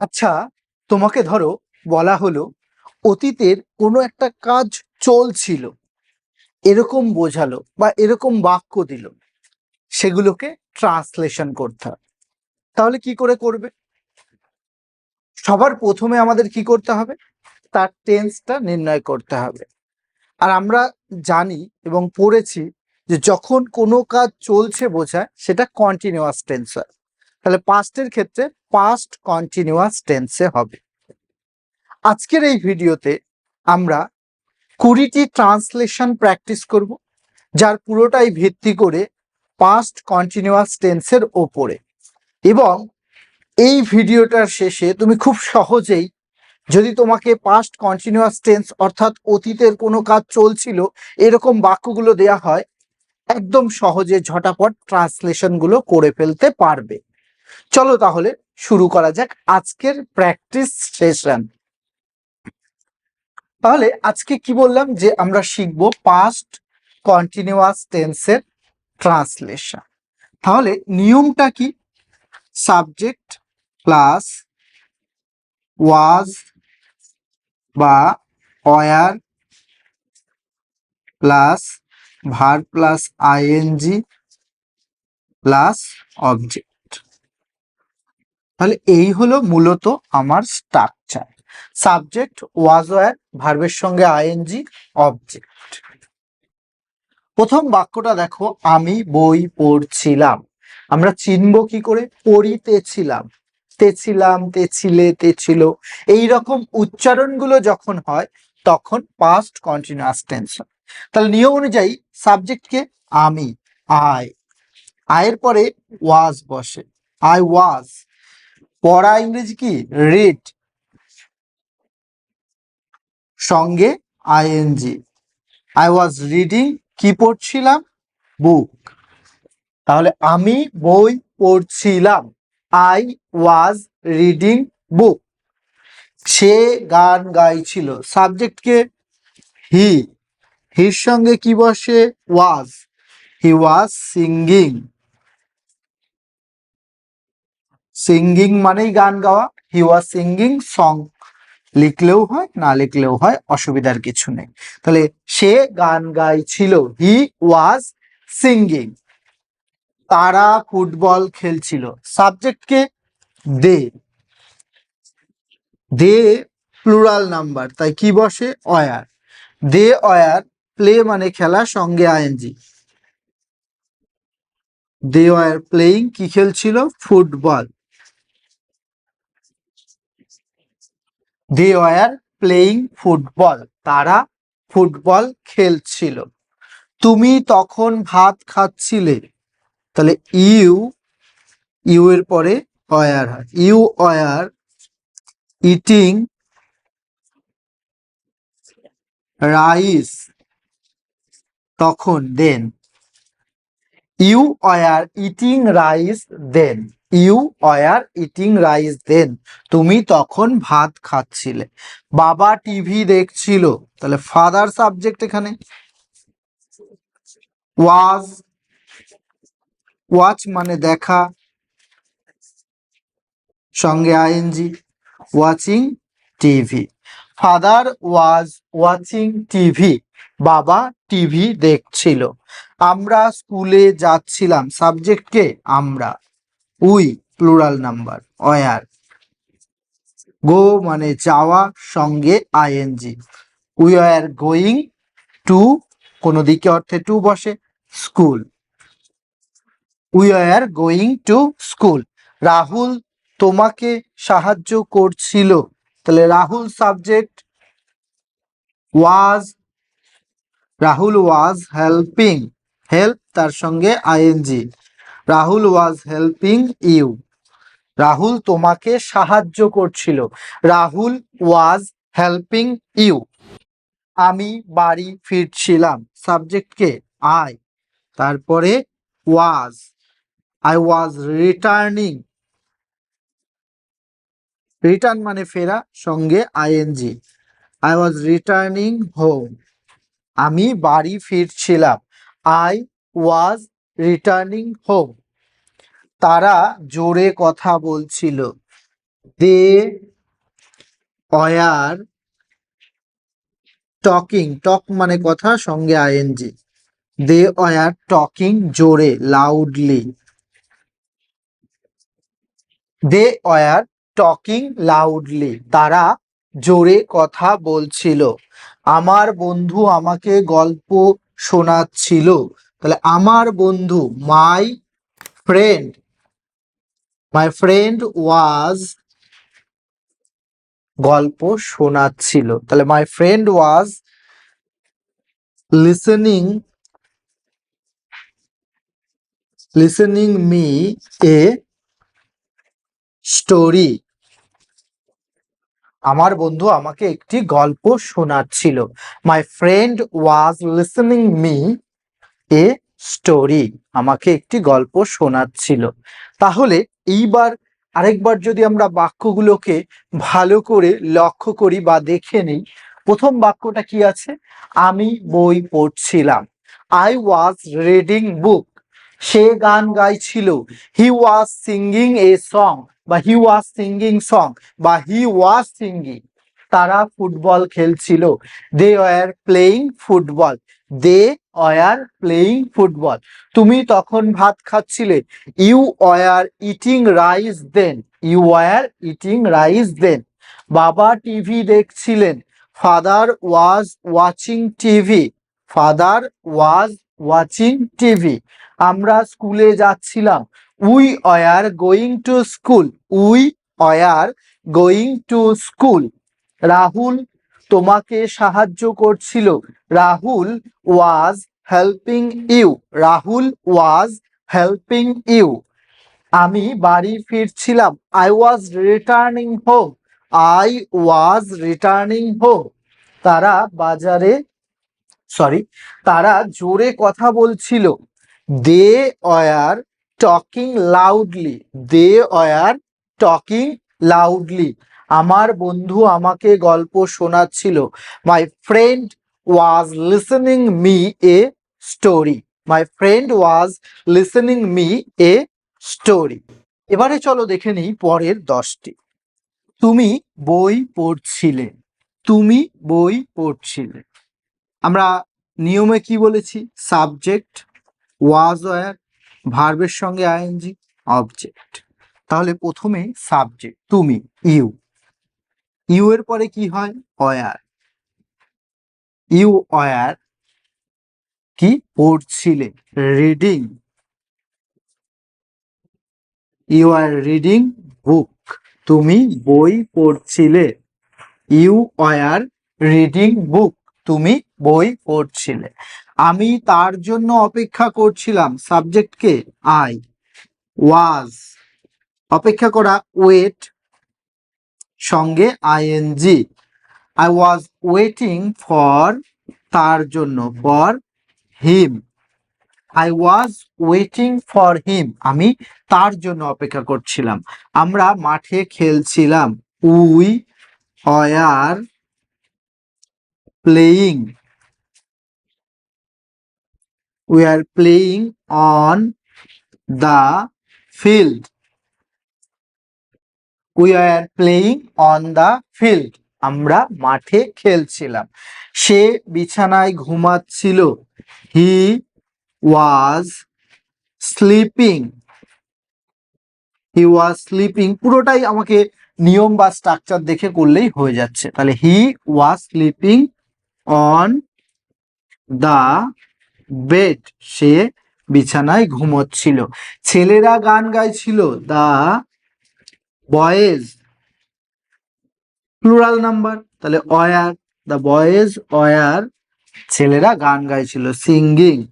আচ্ছা তোমাকে ধরো বলা হলো অতীতের কোনো একটা কাজ চলছিল। এরকম বোঝালো বা এরকম বাক্য দিল। সেগুলোকে ট্রান্সলেশন করতে হবে। তাহলে কি করে করবে? সবার প্রথমে আমাদের কি করতে হবে? তার টেন্সটা নির্ণয় করতে হবে। আর আমরা জানি এবং পড়েছি যে যখন কোনো কাজ চলছে বোঝায়, সেটা কন্টিনিউয়াস টেন্স হয়। তাহলে পাস্টের ক্ষেত্রে পাস্ট কন্টিনিউয়াস টেন্সে হবে। আজকের এই ভিডিওতে আমরা কুড়িটি ট্রান্সলেশন প্র্যাকটিস করব, যার পুরোটাই ভিত্তি করে পাস্ট কন্টিনিউয়াস টেন্সের ওপরে। এবং এই ভিডিওটার শেষে তুমি খুব সহজেই যদি তোমাকে পাস্ট কন্টিনিউয়াস টেন্স অর্থাৎ অতীতের কোনো কাজ চলছিল, এরকম বাক্যগুলো দেয়া হয়, একদম সহজে ঝটাপট ট্রান্সলেশনগুলো করে ফেলতে পারবে। চলো তাহলে শুরু করা যাক আজকের প্র্যাকটিস সেশন তাহলে আজকে কি বললাম যে আমরা শিখব পাস্ট কন্টিনিউয়াস টেন্সের ট্রান্সলেশন তাহলে নিয়মটা কি? সাবজেক্ট প্লাস ওয়াজ বা were plus verb plus ING plus object তাহলে এই হলো মূলত আমার স্ট্রাকচার সাবজেক্ট ওয়াজ ওয়ার ভার্বের সঙ্গে আইএনজি অবজেক্ট প্রথম বাক্যটা দেখো, আমি বই পড়ছিলাম। আমরা চিনব কি করে? পড়িতেছিলাম। তেছিলাম, তেছিলে, তেছিল। এই রকম উচ্চারণগুলো যখন হয়, তখন পাস্ট কন্টিনিউয়াস টেন্স তাহলে নিয়ম অনুযায়ী সাবজেক্টকে আমি আই আয়ের পরে ওয়াজ বসে। আই ওয়াজ পড়া ইংরেজি কি? রিড। সঙ্গে আইএনজি আই ওয়াজ রিডিং কি পড়ছিলাম বুক তাহলে আমি বই পড়ছিলাম। আই ওয়াজ রিডিং বুক সে গান গাইছিল। সাবজেক্টকে হি হির সঙ্গে কি বসে? ওয়াজ হি ওয়াজ সিঙ্গিং সিঙ্গিং মানেই গান গাওয়া। হি ওয়াজ সিঙ্গিং সং লিখলেও হয়, না লিখলেও হয়, অসুবিধার কিছু নেই। তাহলে সে গান গাইছিল। হি ওয়াজ সিঙ্গিং তারা ফুটবল খেলছিল। সাবজেক্টকে দে। দে প্লুরাল নাম্বার তাই কি বসে? অয়ার। দে অয়ার প্লে মানে খেলা, সঙ্গে আইএনজি। দে অয়ার প্লেইং কি খেলছিল? Football. They were playing football তারা ফুটবল খেলছিল। তুমি তখন ভাত খাচ্ছিলে। তাহলে ইউ ইউ এর পরে অয়ার হয়। ইউ অয়ার ইটিং রাইস তখন then you were eating rice then you were eating rice then তুমি তখন ভাত খাচ্ছিলে। বাবা টিভি দেখছিল। তাহলে ফাদার সাবজেক্ট এখানে? ওয়াজ ওয়াচ মানে দেখা। সঙ্গে ING watching TV. Father was watching TV. বাবা টিভি দেখছিল। আমরা স্কুলে যাচ্ছিলাম। সাবজেক্টকে আমরা। We plural number were go মানে যাওয়া, সঙ্গে ING we are going to, কোনো দিকে অর্থে টু বসে, school. We are going to school. Rahul তোমাকে সাহায্য করছিল। তাহলে Rahul subject was, Rahul was helping. Help তার সঙ্গে ING Rahul was helping you Rahul তোমাকে সাহায্য করছিল। রাহুল ওয়াজ হেল্পিং ইউ আমি বাড়ি ফিরছিলাম। সাবজেক্টকে আই তারপরে was I was returning return মানে ফেরা, সঙ্গে ING I was returning home আমি বাড়ি ফিরছিলাম। আই ওয়াজ রিটার্নিং হোম তারা জোরে কথা বলছিল। দে অয়ার টকিং টক মানে কথা, সঙ্গে আইএনজি দে অয়ার টকিং জোরে loudly they were talking loudly তারা জোরে কথা বলছিল। আমার বন্ধু আমাকে গল্প শোনাচ্ছিল। তাহলে আমার বন্ধু মাই ফ্রেন্ড মাই ফ্রেন্ড ওয়াজ গল্প শোনাচ্ছিল। তাহলে my friend was listening listening me a story আমার বন্ধু আমাকে একটি গল্প শোনাচ্ছিল। My friend was listening me a story আমাকে একটি গল্প শোনাচ্ছিল। তাহলে এইবার আরেকবার যদি আমরা বাক্যগুলোকে ভালো করে লক্ষ্য করি বা দেখে নিই, প্রথম বাক্যটা কি আছে? আমি বই পড়ছিলাম। আই ওয়াজ রিডিং বুক সে গান গাইছিল। হি ওয়াজ সিঙ্গিং এ সং বা হি ওয়াজ সিঙ্গিং সং বা হি ওয়াজ সিঙ্গিং তারা ফুটবল খেলছিল। They were playing football they were playing football তুমি তখন ভাত খাচ্ছিলে। You were eating rice then you were eating rice then বাবা টিভি দেখছিলেন। Father was watching TV. Father was watching TV. আমরা স্কুলে যাচ্ছিলাম। We were going to school, we were going to school. Rahul তোমাকে সাহায্য করছিল। Rahul was helping you. Rahul was helping you. আমি বাড়ি ফিরছিলাম। I was returning home. I was returning home. তারা বাজারে, সরি, তারা জোরে কথা বলছিল। They were talking loudly they were talking loudly আমার বন্ধু আমাকে গল্প শোনাচ্ছিল। My friend was listening me a story my friend was listening me a story এবারে চলো দেখে নিই পরের দশটি। তুমি বই পড়ছিলে। তুমি বই পড়ছিলে। আমরা নিয়মে কি বলেছি? সাবজেক্ট ওয়াজ ওয়ার ভার্বের সঙ্গে আইএনজি অবজেক্ট তাহলে প্রথমে সাবজেক্ট তুমি ইউ ইউ এর পরে কি হয়? অয়ার ইউ অয়ার কি? পড়ছিলে reading you are reading book তুমি বই পড়ছিলে। ইউ অয়ার রিডিং বুক তুমি বই পড়ছিলে। আমি তার জন্য অপেক্ষা করছিলাম সাবজেক্টকে আই ওয়াজ অপেক্ষা করা ওয়েট সঙ্গে ING I was waiting for তার জন্য for him I was waiting for him আমি তার জন্য অপেক্ষা করছিলাম। আমরা মাঠে খেলছিলাম। We were playing we are playing on the field. We are playing on the field. আমরা মাঠে খেলছিলাম। সে বিছানায় ঘুমাচ্ছিল। He was sleeping he was sleeping পুরোটাই আমাকে নিয়ম বা স্ট্রাকচার দেখে করলেই হয়ে যাচ্ছে। তাহলে he was sleeping on the bed. সে বিছানায় ঘুমোচ্ছিল। ছেলেরা গান গাইছিল, দা বয়েজ, প্লুরাল নাম্বার। তাহলে অয়ার, দা বয়েজ, অয়ার। ছেলেরা গান গাইছিল, সিঙ্গিং।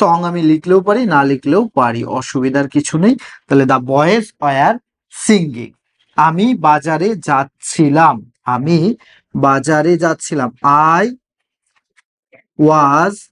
সং আমি লিখলেও পারি, না লিখলেও পারি, অসুবিধার কিছু নেই। তাহলে দা বয়েজ, অয়ার, সিঙ্গিং। আমি বাজারে যাচ্ছিলাম, আমি বাজারে যাচ্ছিলাম। I was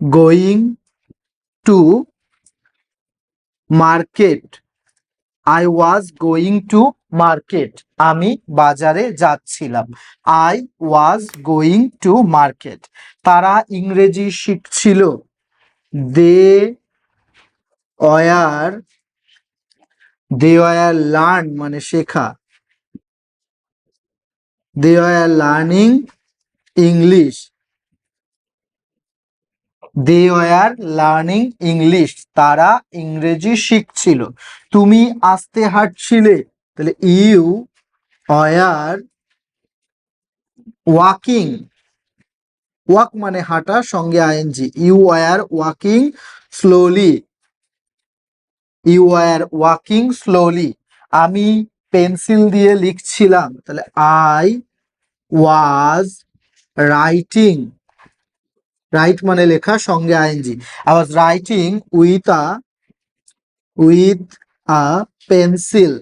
going to market I was going to market আমি বাজারে যাচ্ছিলাম I was going to market তারা ইংরেজি শিখছিল they were they were learn মানে শেখা they were learning English. They were learning English, তারা ইংরেজি শিখছিল। তুমি আস্তে হাঁটছিলে, তাহলে ইউ ওয়ার ওয়াকিং। ওয়াক মানে হাঁটা, সঙ্গে ING. You were walking slowly. You were walking slowly. আমি পেন্সিল দিয়ে লিখছিলাম, তাহলে আই ওয়াজ রাইটিং রাইট মানে লেখা, সঙ্গে ING I was writing with a with a pencil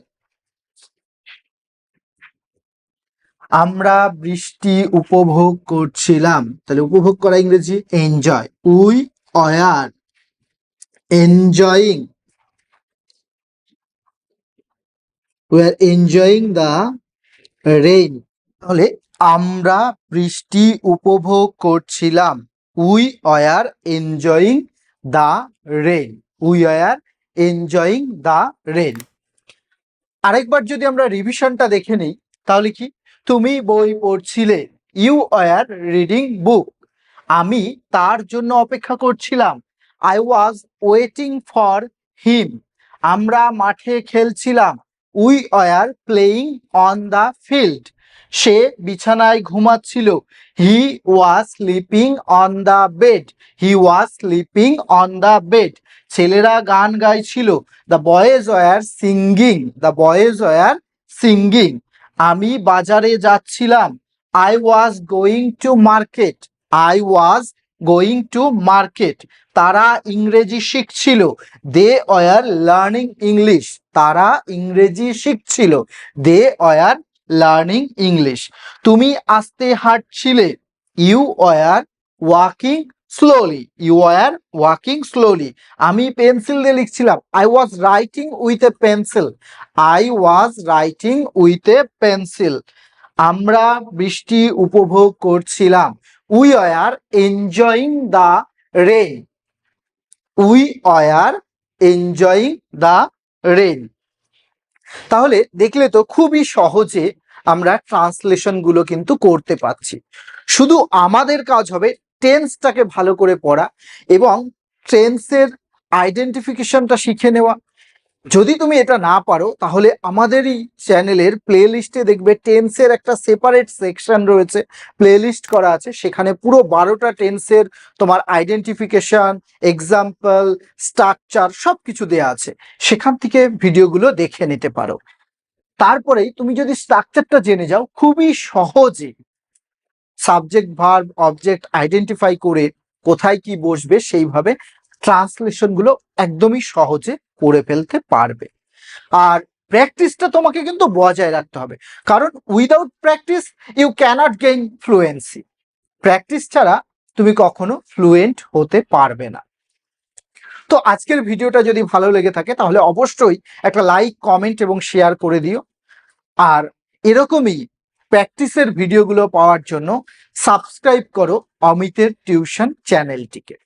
আমরা বৃষ্টি উপভোগ করছিলাম। তাহলে উপভোগ করা ইংরেজি enjoy we were enjoying we are enjoying the rain তাহলে আমরা বৃষ্টি উপভোগ করছিলাম। We are enjoying the rain we are enjoying the rain আরেকবার যদি আমরা রিভিশনটা দেখে নিই, তাহলে কি? তুমি বই পড়ছিলে, ইউ আর রিডিং বুক। আমি তার জন্য অপেক্ষা করছিলাম। I was waiting for him. আমরা মাঠে খেলছিলাম। We are playing on the field. সে বিছানায় ঘুমাচ্ছিল। He was sleeping on the bed he was sleeping on the bed ছেলেরা গান গাইছিল। The boys were singing the boys were singing আমি বাজারে যাচ্ছিলাম। I was going to market I was going to market তারা ইংরেজি শিখছিল। দে ওয়ার লার্নিং ইংলিশ তারা ইংরেজি শিখছিল। দে ওয়ার লার্নিং ইংলিশ তুমি আস্তে হাঁটছিলে। You were walking slowly you are walking slowly আমি পেন্সিল দিয়ে লিখছিলাম। I was writing with a pencil I was writing with a pencil আমরা বৃষ্টি উপভোগ করছিলাম। We are enjoying the rain we are enjoying the rain তাহলে দেখলে তো খুবই সহজে আমরা ট্রান্সলেশনগুলো কিন্তু করতে পারছি। শুধু আমাদের কাজ হবে টেন্সটাকে ভালো করে পড়া এবং টেন্সের আইডেন্টিফিকেশনটা শিখে নেওয়া। যদি তুমি এটা না পারো, তাহলে আমাদেরই চ্যানেলের প্লে লিস্টে দেখবে টেন্সের একটা সেপারেট সেকশন রয়েছে। প্লে লিস্ট করা আছে, সেখানে পুরো বারোটা টেন্সের তোমার আইডেন্টিফিকেশন এক্সাম্পল স্ট্রাকচার সব কিছু দেওয়া আছে। সেখান থেকে ভিডিওগুলো দেখে নিতে পারো। তারপরেই তুমি যদি স্ট্রাকচারটা জেনে যাও, খুবই সহজে সাবজেক্ট ভার্ব অবজেক্ট আইডেন্টিফাই করে কোথায় কি বসবে সেইভাবে ট্রান্সলেশনগুলো একদমই সহজে করে ফেলতে পারবে। আর প্র্যাকটিসটা তোমাকে কিন্তু বজায় রাখতে হবে। কারণ without practice you cannot gain fluency practice ছাড়া তুমি কখনো ফ্লুয়েন্ট হতে পারবে না। তো আজকের ভিডিওটা যদি ভালো লেগে থাকে, তাহলে অবশ্যই একটা লাইক কমেন্ট এবং শেয়ার করে দিও। আর এরকমই প্র্যাকটিসের ভিডিওগুলো পাওয়ার জন্য সাবস্ক্রাইব করো অমিতের টিউশন চ্যানেলটিকে